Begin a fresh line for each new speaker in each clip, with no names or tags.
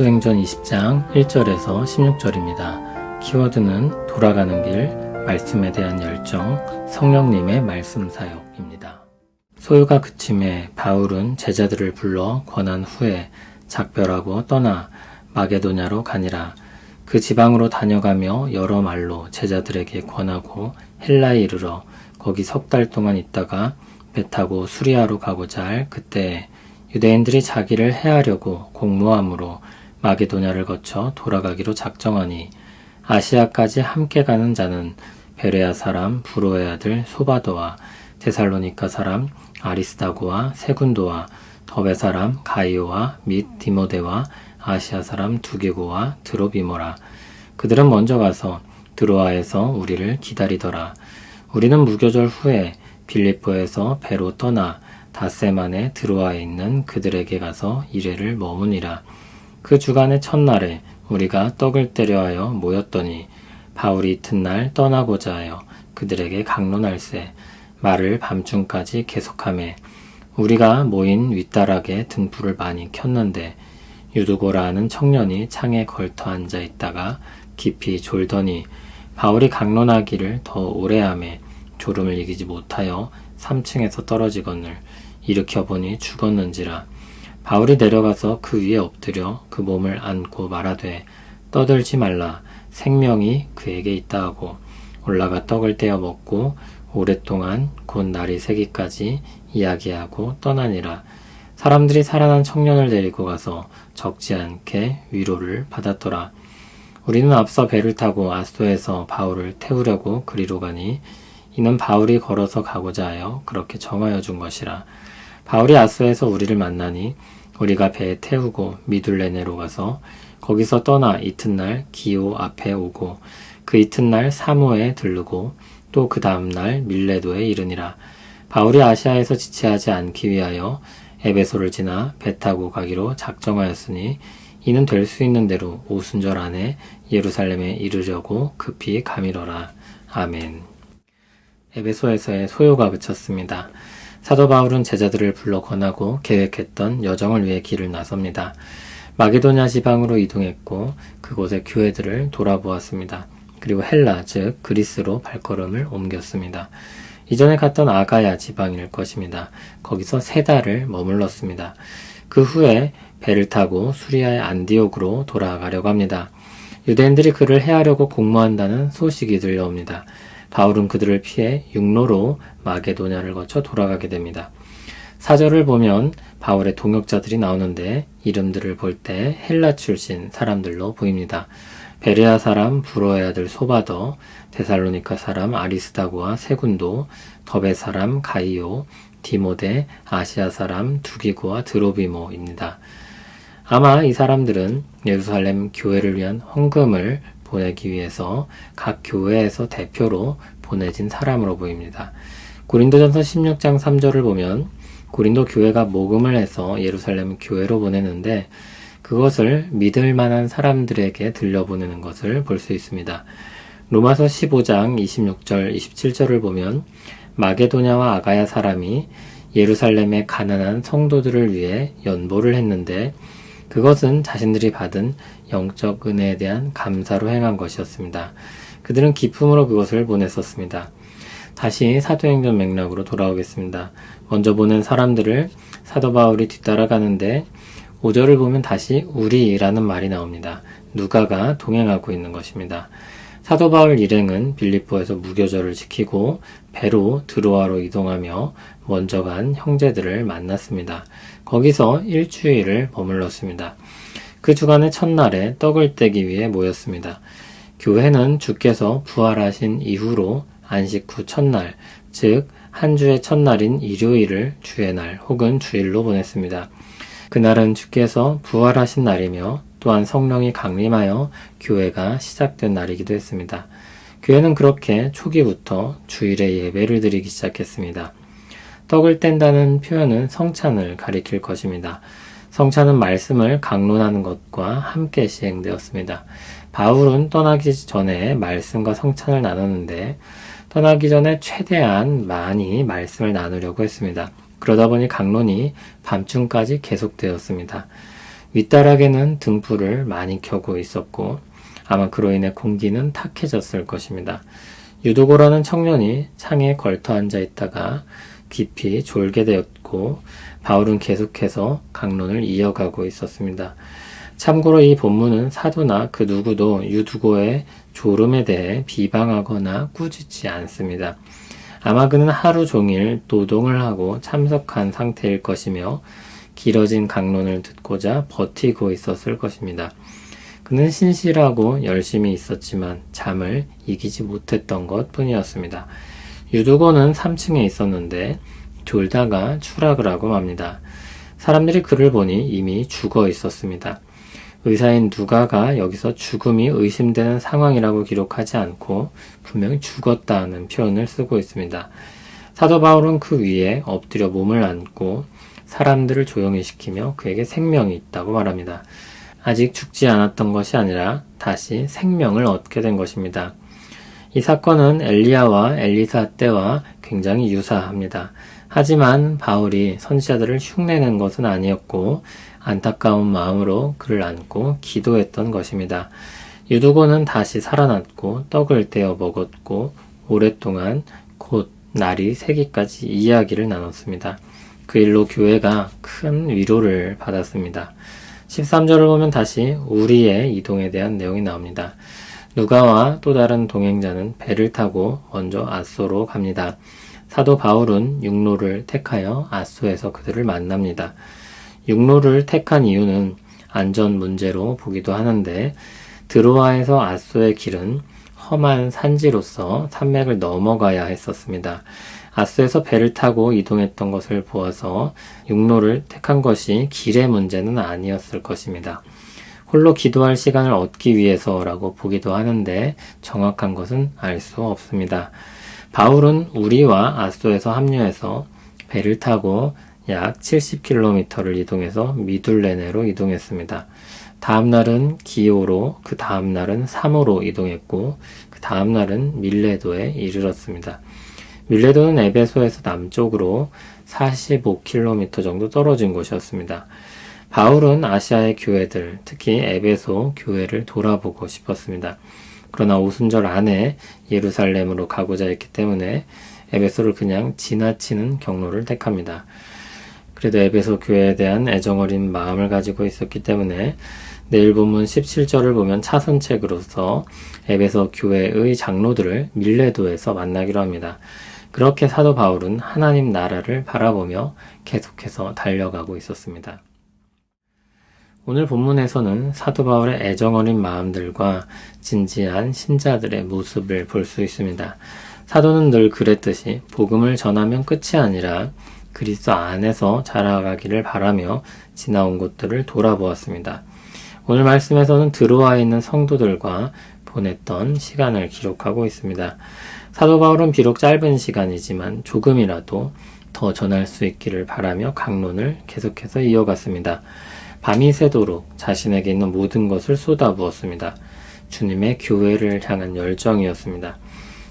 사도행전 20장 1절에서 16절입니다. 키워드는 돌아가는 길, 말씀에 대한 열정, 성령님의 말씀 사역입니다. 소유가 그침에 바울은 제자들을 불러 권한 후에 작별하고 떠나 마게도냐로 가니라. 그 지방으로 다녀가며 여러 말로 제자들에게 권하고 헬라에 이르러 거기 석 달 동안 있다가 배 타고 수리아로 가고자 할 그때에 유대인들이 자기를 해하려고 공모함으로 마게도냐를 거쳐 돌아가기로 작정하니 아시아까지 함께 가는 자는 베레아 사람 부로의 아들 소바도와 데살로니카 사람 아리스다고와 세군도와 더베 사람 가이오와 및 디모데와 아시아 사람 두기고와 드로비모라 그들은 먼저 가서 드로아에서 우리를 기다리더라 우리는 무교절 후에 빌립보에서 배로 떠나 다세만에 드로아에 있는 그들에게 가서 이래를 머무니라. 그 주간의 첫날에 우리가 떡을 때려 하여 모였더니 바울이 이튿날 떠나고자 하여 그들에게 강론할세 말을 밤중까지 계속하매 우리가 모인 윗다락에 등불을 많이 켰는데 유두고라 하는 청년이 창에 걸터 앉아 있다가 깊이 졸더니 바울이 강론하기를 더 오래 하매 졸음을 이기지 못하여 3층에서 떨어지거늘 일으켜 보니 죽었는지라 바울이 내려가서 그 위에 엎드려 그 몸을 안고 말하되 떠들지 말라. 생명이 그에게 있다 하고 올라가 떡을 떼어 먹고 오랫동안 곧 날이 새기까지 이야기하고 떠나니라. 사람들이 살아난 청년을 데리고 가서 적지 않게 위로를 받았더라. 우리는 앞서 배를 타고 아소에서 바울을 태우려고 그리로 가니 이는 바울이 걸어서 가고자 하여 그렇게 정하여 준 것이라 바울이 아스에서 우리를 만나니 우리가 배에 태우고 미둘레네로 가서 거기서 떠나 이튿날 기오 앞에 오고 그 이튿날 사무에 들르고 또 그 다음날 밀레도에 이르니라 바울이 아시아에서 지체하지 않기 위하여 에베소를 지나 배 타고 가기로 작정하였으니 이는 될 수 있는 대로 오순절 안에 예루살렘에 이르려고 급히 가미러라. 아멘. 에베소에서의 소요가 그쳤습니다. 사도 바울은 제자들을 불러 권하고 계획했던 여정을 위해 길을 나섭니다. 마게도냐 지방으로 이동했고 그곳의 교회들을 돌아보았습니다. 그리고 헬라 즉 그리스로 발걸음을 옮겼습니다. 이전에 갔던 아가야 지방일 것입니다. 거기서 세 달을 머물렀습니다. 그 후에 배를 타고 수리아의 안디옥으로 돌아가려고 합니다. 유대인들이 그를 해하려고 공모한다는 소식이 들려옵니다. 바울은 그들을 피해 육로로 마게도냐를 거쳐 돌아가게 됩니다. 사절을 보면 바울의 동역자들이 나오는데 이름들을 볼 때 헬라 출신 사람들로 보입니다. 베레아 사람 부로의 아들 소바더, 데살로니카 사람 아리스다고와 세군도, 더베 사람 가이오, 디모데, 아시아 사람 두기고와 드로비모입니다. 아마 이 사람들은 예루살렘 교회를 위한 헌금을 보내기 위해서 각 교회에서 대표로 보내진 사람으로 보입니다. 고린도전서 16장 3절을 보면 고린도 교회가 모금을 해서 예루살렘 교회로 보내는데 그것을 믿을 만한 사람들에게 들려보내는 것을 볼 수 있습니다. 로마서 15장 26절 27절을 보면 마게도냐와 아가야 사람이 예루살렘의 가난한 성도들을 위해 연보를 했는데 그것은 자신들이 받은 영적 은혜에 대한 감사로 행한 것이었습니다. 그들은 기쁨으로 그것을 보냈었습니다. 다시 사도행전 맥락으로 돌아오겠습니다. 먼저 보낸 사람들을 사도 바울이 뒤따라가는데 5절을 보면 다시 우리라는 말이 나옵니다. 누가가 동행하고 있는 것입니다. 사도 바울 일행은 빌립보에서 무교절을 지키고 배로 드로아로 이동하며 먼저 간 형제들을 만났습니다. 거기서 일주일을 머물렀습니다. 그 주간의 첫날에 떡을 떼기 위해 모였습니다. 교회는 주께서 부활하신 이후로 안식 후 첫날, 즉, 한 주의 첫날인 일요일을 주의 날 혹은 주일로 보냈습니다. 그날은 주께서 부활하신 날이며 또한 성령이 강림하여 교회가 시작된 날이기도 했습니다. 교회는 그렇게 초기부터 주일에 예배를 드리기 시작했습니다. 떡을 뗀다는 표현은 성찬을 가리킬 것입니다. 성찬은 말씀을 강론하는 것과 함께 시행되었습니다. 바울은 떠나기 전에 말씀과 성찬을 나눴는데 떠나기 전에 최대한 많이 말씀을 나누려고 했습니다. 그러다 보니 강론이 밤중까지 계속되었습니다. 윗다락에는 등불을 많이 켜고 있었고 아마 그로 인해 공기는 탁해졌을 것입니다. 유도고라는 청년이 창에 걸터 앉아 있다가 깊이 졸게 되었고 바울은 계속해서 강론을 이어가고 있었습니다. 참고로 이 본문은 사도나 그 누구도 유두고의 졸음에 대해 비방하거나 꾸짖지 않습니다. 아마 그는 하루 종일 노동을 하고 참석한 상태일 것이며 길어진 강론을 듣고자 버티고 있었을 것입니다. 그는 신실하고 열심히 있었지만 잠을 이기지 못했던 것 뿐이었습니다. 유두고는 3층에 있었는데 졸다가 추락을 하고 맙니다. 사람들이 그를 보니 이미 죽어 있었습니다. 의사인 누가가 여기서 죽음이 의심되는 상황이라고 기록하지 않고 분명히 죽었다는 표현을 쓰고 있습니다. 사도 바울은 그 위에 엎드려 몸을 안고 사람들을 조용히 시키며 그에게 생명이 있다고 말합니다. 아직 죽지 않았던 것이 아니라 다시 생명을 얻게 된 것입니다. 이 사건은 엘리야와 엘리사 때와 굉장히 유사합니다. 하지만 바울이 선지자들을 흉내낸 것은 아니었고 안타까운 마음으로 그를 안고 기도했던 것입니다. 유두고는 다시 살아났고 떡을 떼어 먹었고 오랫동안 곧 날이 새기까지 이야기를 나눴습니다. 그 일로 교회가 큰 위로를 받았습니다. 13절을 보면 다시 우리의 이동에 대한 내용이 나옵니다. 누가와 또 다른 동행자는 배를 타고 먼저 아소로 갑니다. 사도 바울은 육로를 택하여 아소에서 그들을 만납니다. 육로를 택한 이유는 안전 문제로 보기도 하는데 드로아에서 아소의 길은 험한 산지로서 산맥을 넘어가야 했었습니다. 아스에서 배를 타고 이동했던 것을 보아서 육로를 택한 것이 길의 문제는 아니었을 것입니다. 홀로 기도할 시간을 얻기 위해서라고 보기도 하는데 정확한 것은 알 수 없습니다. 바울은 우리와 아소에서 합류해서 배를 타고 약 70km를 이동해서 미둘레네로 이동했습니다. 다음 날은 기오로, 그 다음 날은 사모로 이동했고, 그 다음 날은 밀레도에 이르렀습니다. 밀레도는 에베소에서 남쪽으로 45km 정도 떨어진 곳이었습니다. 바울은 아시아의 교회들, 특히 에베소 교회를 돌아보고 싶었습니다. 그러나 오순절 안에 예루살렘으로 가고자 했기 때문에 에베소를 그냥 지나치는 경로를 택합니다. 그래도 에베소 교회에 대한 애정어린 마음을 가지고 있었기 때문에 내일 본문 17절을 보면 차선책으로서 에베소 교회의 장로들을 밀레도에서 만나기로 합니다. 그렇게 사도 바울은 하나님 나라를 바라보며 계속해서 달려가고 있었습니다. 오늘 본문에서는 사도 바울의 애정 어린 마음들과 진지한 신자들의 모습을 볼 수 있습니다. 사도는 늘 그랬듯이 복음을 전하면 끝이 아니라 그리스도 안에서 자라가기를 바라며 지나온 곳들을 돌아보았습니다. 오늘 말씀에서는 들어와 있는 성도들과 보냈던 시간을 기록하고 있습니다. 사도 바울은 비록 짧은 시간이지만 조금이라도 더 전할 수 있기를 바라며 강론을 계속해서 이어갔습니다. 밤이 새도록 자신에게 있는 모든 것을 쏟아부었습니다. 주님의 교회를 향한 열정이었습니다.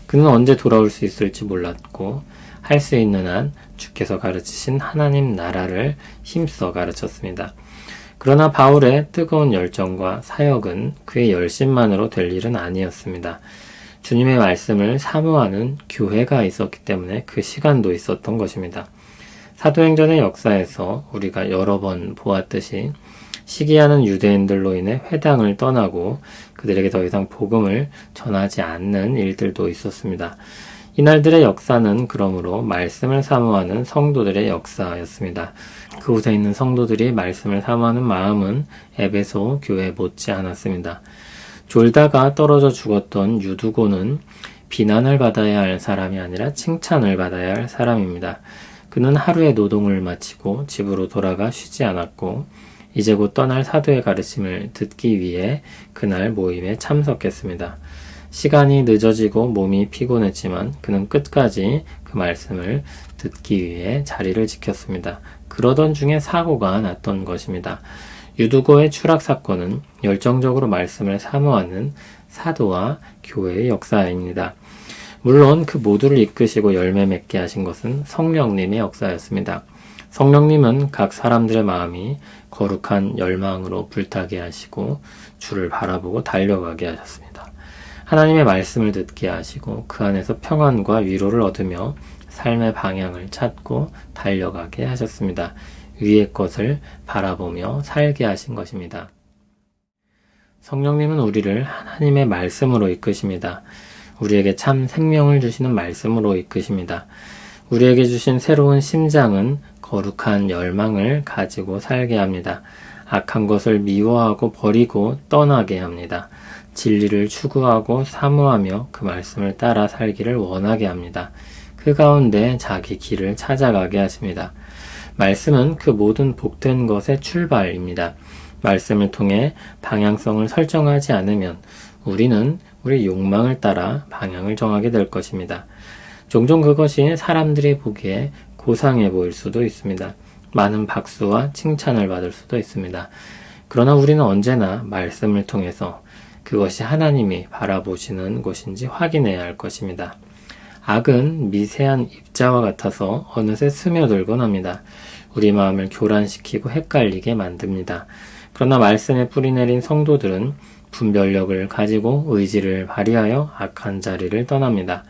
그는 언제 돌아올 수 있을지 몰랐고 할 수 있는 한 주께서 가르치신 하나님 나라를 힘써 가르쳤습니다. 그러나 바울의 뜨거운 열정과 사역은 그의 열심만으로 될 일은 아니었습니다. 주님의 말씀을 사모하는 교회가 있었기 때문에 그 시간도 있었던 것입니다. 사도행전의 역사에서 우리가 여러 번 보았듯이 시기하는 유대인들로 인해 회당을 떠나고 그들에게 더 이상 복음을 전하지 않는 일들도 있었습니다. 이날들의 역사는 그러므로 말씀을 사모하는 성도들의 역사였습니다. 그곳에 있는 성도들이 말씀을 사모하는 마음은 에베소 교회 못지 않았습니다. 졸다가 떨어져 죽었던 유두고는 비난을 받아야 할 사람이 아니라 칭찬을 받아야 할 사람입니다. 그는 하루의 노동을 마치고 집으로 돌아가 쉬지 않았고 이제 곧 떠날 사도의 가르침을 듣기 위해 그날 모임에 참석했습니다. 시간이 늦어지고 몸이 피곤했지만 그는 끝까지 그 말씀을 듣기 위해 자리를 지켰습니다. 그러던 중에 사고가 났던 것입니다. 유두고의 추락 사건은 열정적으로 말씀을 사모하는 사도와 교회의 역사입니다. 물론 그 모두를 이끄시고 열매 맺게 하신 것은 성령님의 역사였습니다. 성령님은 각 사람들의 마음이 거룩한 열망으로 불타게 하시고 주를 바라보고 달려가게 하셨습니다. 하나님의 말씀을 듣게 하시고 그 안에서 평안과 위로를 얻으며 삶의 방향을 찾고 달려가게 하셨습니다. 위의 것을 바라보며 살게 하신 것입니다. 성령님은 우리를 하나님의 말씀으로 이끄십니다. 우리에게 참 생명을 주시는 말씀으로 이끄십니다. 우리에게 주신 새로운 심장은 거룩한 열망을 가지고 살게 합니다. 악한 것을 미워하고 버리고 떠나게 합니다. 진리를 추구하고 사모하며 그 말씀을 따라 살기를 원하게 합니다. 그 가운데 자기 길을 찾아가게 하십니다. 말씀은 그 모든 복된 것의 출발입니다. 말씀을 통해 방향성을 설정하지 않으면 우리는 우리 욕망을 따라 방향을 정하게 될 것입니다. 종종 그것이 사람들이 보기에 고상해 보일 수도 있습니다. 많은 박수와 칭찬을 받을 수도 있습니다. 그러나 우리는 언제나 말씀을 통해서 그것이 하나님이 바라보시는 것인지 확인해야 할 것입니다. 악은 미세한 입자와 같아서 어느새 스며들곤 합니다. 우리 마음을 교란시키고 헷갈리게 만듭니다. 그러나 말씀에 뿌리 내린 성도들은 분별력을 가지고 의지를 발휘하여 악한 자리를 떠납니다.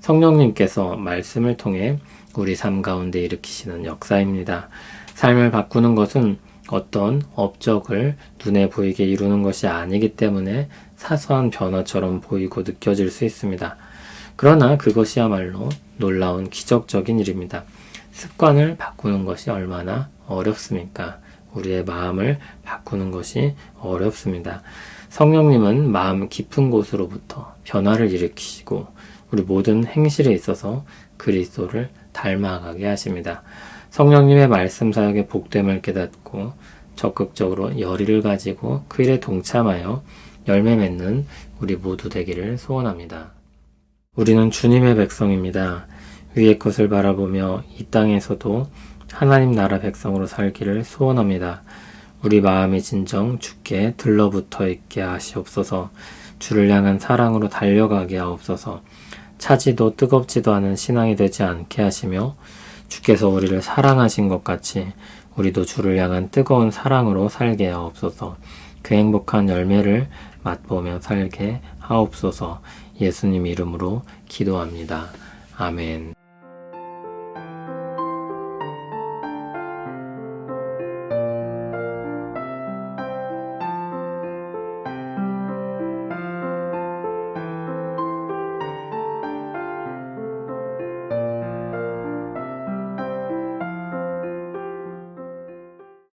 성령님께서 말씀을 통해 우리 삶 가운데 일으키시는 역사입니다. 삶을 바꾸는 것은 어떤 업적을 눈에 보이게 이루는 것이 아니기 때문에 사소한 변화처럼 보이고 느껴질 수 있습니다. 그러나 그것이야말로 놀라운 기적적인 일입니다. 습관을 바꾸는 것이 얼마나 어렵습니까? 우리의 마음을 바꾸는 것이 어렵습니다. 성령님은 마음 깊은 곳으로부터 변화를 일으키시고 우리 모든 행실에 있어서 그리스도를 닮아가게 하십니다. 성령님의 말씀 사역의 복됨을 깨닫고 적극적으로 열의를 가지고 그 일에 동참하여 열매 맺는 우리 모두 되기를 소원합니다. 우리는 주님의 백성입니다. 위의 것을 바라보며 이 땅에서도 하나님 나라 백성으로 살기를 소원합니다. 우리 마음이 진정 주께 들러붙어 있게 하시옵소서. 주를 향한 사랑으로 달려가게 하옵소서. 차지도 뜨겁지도 않은 신앙이 되지 않게 하시며 주께서 우리를 사랑하신 것 같이 우리도 주를 향한 뜨거운 사랑으로 살게 하옵소서. 그 행복한 열매를 맛보며 살게 하옵소서. 예수님 이름으로 기도합니다. 아멘.